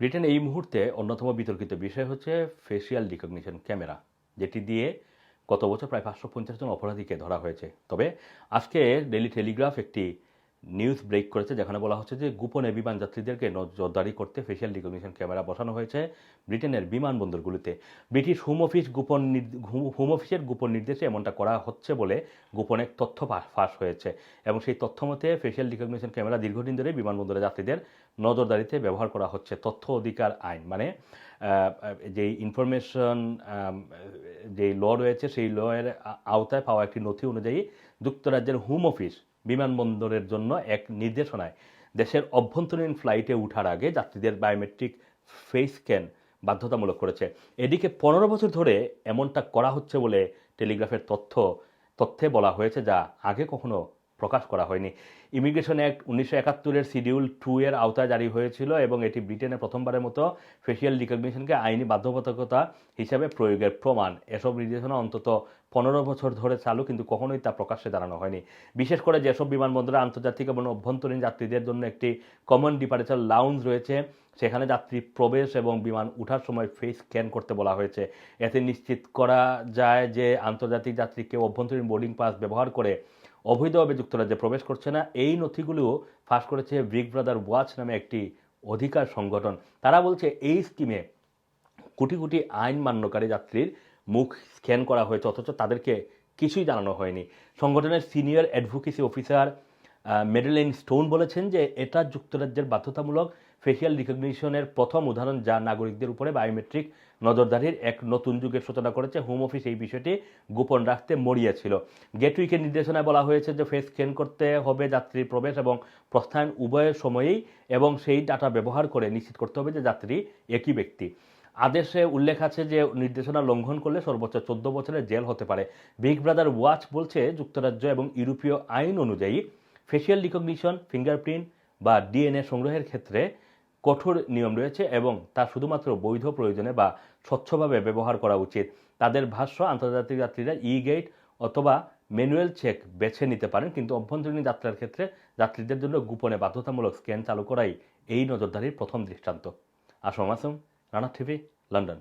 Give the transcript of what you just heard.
Britain এই মুহূর্তে অন্যতম বিতর্কিত বিষয় হচ্ছে ফেসিয়াল রিকগনিশন ক্যামেরা যেটি দিয়ে গত বছর প্রায় পাঁচশো পঞ্চাশ জন অপরাধীকে ধরা হয়েছে। তবে আজকে ডেলি টেলিগ্রাফ একটি নিউজ ব্রেক করেছে, যেখানে বলা হচ্ছে যে গোপনে বিমান যাত্রীদেরকে নজরদারি করতে ফেসিয়াল রিকগনিশন ক্যামেরা বসানো হয়েছে ব্রিটেনের বিমানবন্দরগুলিতে। ব্রিটিশ হোম অফিস গোপন হোম অফিসের গোপন নির্দেশে এমনটা করা হচ্ছে বলে গোপনে তথ্য ফাঁস হয়েছে এবং সেই তথ্য মতে ফেসিয়াল রিকগনিশন ক্যামেরা দীর্ঘদিন ধরে বিমানবন্দরে যাত্রীদের নজরদারিতে ব্যবহার করা হচ্ছে তথ্য অধিকার আইন। মানে যেই ইনফরমেশন যেই ল রয়েছে, সেই ল এর আওতায় পাওয়া একটি নথি অনুযায়ী যুক্তরাজ্যের হোম অফিস বিমানবন্দরের জন্য এক নির্দেশনায় দেশের অভ্যন্তরীণ ফ্লাইটে ওঠার আগে যাত্রীদের বায়োমেট্রিক ফেস স্ক্যান বাধ্যতামূলক করেছে। এদিকে পনেরো বছর ধরে এমনটা করা হচ্ছে বলে টেলিগ্রাফের তথ্য, তথ্যে বলা হয়েছে যা আগে কখনো প্রকাশ করা হয়নি। ইমিগ্রেশন অ্যাক্ট উনিশশো একাত্তরের শিডিউল টু এর আওতায় জারি হয়েছিল এবং এটি ব্রিটেনে প্রথমবারের মতো ফেসিয়াল রিকগনিশনকে আইনি বাধ্যবাধকতা হিসাবে প্রয়োগের প্রমাণ। এসব নির্দেশনা অন্তত পনেরো বছর ধরে চালু, কিন্তু কখনোই তা প্রকাশ্যে জানানো হয়নি। বিশেষ করে যেসব বিমানবন্দরে আন্তর্জাতিক এবং অভ্যন্তরীণ যাত্রীদের জন্য একটি কমন ডিপারেচার লাউঞ্জ রয়েছে, সেখানে যাত্রী প্রবেশ এবং বিমান ওঠার সময় ফেস স্ক্যান করতে বলা হয়েছে। এতে নিশ্চিত করা যায় যে আন্তর্জাতিক যাত্রীকে অভ্যন্তরীণ বোর্ডিং পাস ব্যবহার করে অবৈধভাবে যুক্তরাজ্যে প্রবেশ করছে না। এই নথিগুলিও ফাঁস করেছে ব্রিক ব্রাদার ওয়াচ নামে একটি অধিকার সংগঠন। তারা বলছে, এই স্কিমে কোটি কোটি আইন মান্যকারী যাত্রীর মুখ স্ক্যান করা হয়েছে, অথচ তাদেরকে কিছুই জানানো হয়নি। সংগঠনের senior advocacy officer Madeleine Stone বলেছেন যে এটা যুক্তরাজ্যের বাধ্যতামূলক ফেসিয়াল রিকগনিশনের প্রথম উদাহরণ যা নাগরিকদের উপরে বায়োমেট্রিক নজরদারির এক নতুন যুগের সূচনা করেছে। হোম অফিস এই বিষয়টি গোপন রাখতে মরিয়াছিল। গেটউইকের নির্দেশনায় বলা হয়েছে যে ফেস স্ক্যান করতে হবে যাত্রীর প্রবেশ এবং প্রস্থান উভয়ের সময়েই এবং সেই ডাটা ব্যবহার করে নিশ্চিত করতে হবে যে যাত্রী একই ব্যক্তি। আদেশে উল্লেখ আছে যে নির্দেশনা লঙ্ঘন করলে সর্বোচ্চ চোদ্দ বছরের জেল হতে পারে। বিগ ব্রাদার ওয়াচ বলছে যুক্তরাজ্য এবং ইউরোপীয় আইন অনুযায়ী ফেসিয়াল রিকগনিশন ফিঙ্গারপ্রিন্ট বা ডিএনএ সংগ্রহের ক্ষেত্রে কঠোর নিয়ম রয়েছে এবং তা শুধুমাত্র বৈধ প্রয়োজনে বা স্বচ্ছভাবে ব্যবহার করা উচিত। তাদের ভাষ্য, আন্তর্জাতিক যাত্রীরা ই গেট অথবা ম্যানুয়াল চেক বেছে নিতে পারেন, কিন্তু অভ্যন্তরীণ যাত্রার ক্ষেত্রে যাত্রীদের জন্য গোপনে বাধ্যতামূলক স্ক্যান চালু করাই এই নজরদারির প্রথম দৃষ্টান্ত। Assam Assam Rana TV, London.